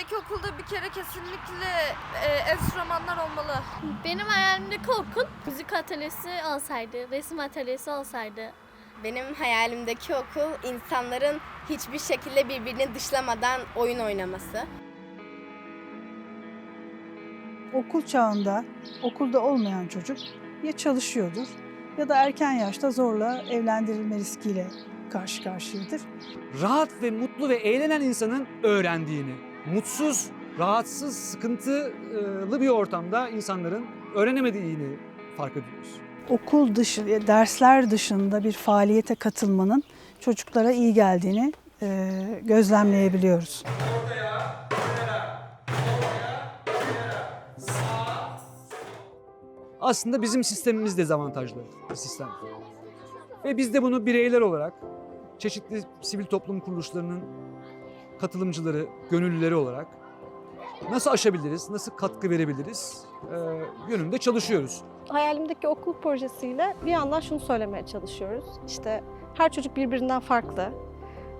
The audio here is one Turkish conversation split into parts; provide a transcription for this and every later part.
hayalimdeki okulda bir kere kesinlikle e, enstrümanlar olmalı. Benim hayalimdeki okul müzik atölyesi olsaydı, resim atölyesi olsaydı. Benim hayalimdeki okul insanların hiçbir şekilde birbirini dışlamadan oyun oynaması. okul çağında okulda olmayan çocuk ya çalışıyordur ya da erken yaşta zorla evlendirilme riskiyle karşı karşıyadır. rahat ve mutlu ve eğlenen insanın öğrendiğini, mutsuz, rahatsız, sıkıntılı bir ortamda insanların öğrenemediğini fark ediyoruz. Okul dışı, dersler dışında bir faaliyete katılmanın çocuklara iyi geldiğini e, gözlemleyebiliyoruz. Aslında bizim sistemimiz dezavantajlı bir sistem. Ve biz de bunu bireyler olarak çeşitli sivil toplum kuruluşlarının katılımcıları, gönüllüleri olarak nasıl aşabiliriz, nasıl katkı verebiliriz e, yönünde çalışıyoruz. hayalimdeki okul projesiyle bir yandan şunu söylemeye çalışıyoruz. İşte her çocuk birbirinden farklı.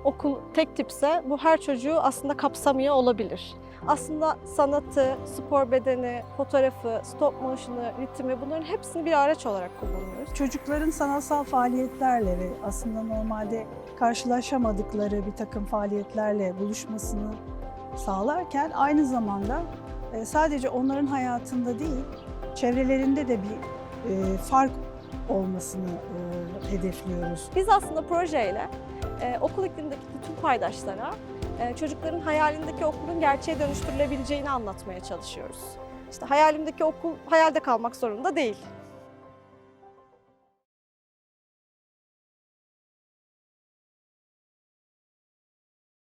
Okul tek tipse bu her çocuğu aslında kapsamıyor olabilir. Aslında sanatı, spor bedeni, fotoğrafı, stop motion'ı, ritmi bunların hepsini bir araç olarak kullanıyoruz. Çocukların sanatsal faaliyetlerle ve aslında normalde karşılaşamadıkları bir takım faaliyetlerle buluşmasını sağlarken aynı zamanda e, sadece onların hayatında değil, çevrelerinde de bir e, fark olmasını e, hedefliyoruz. Biz aslında projeyle e, okul iklimindeki bütün paydaşlara e, çocukların hayalindeki okulun gerçeğe dönüştürülebileceğini anlatmaya çalışıyoruz. İşte hayalimdeki okul hayalde kalmak zorunda değil.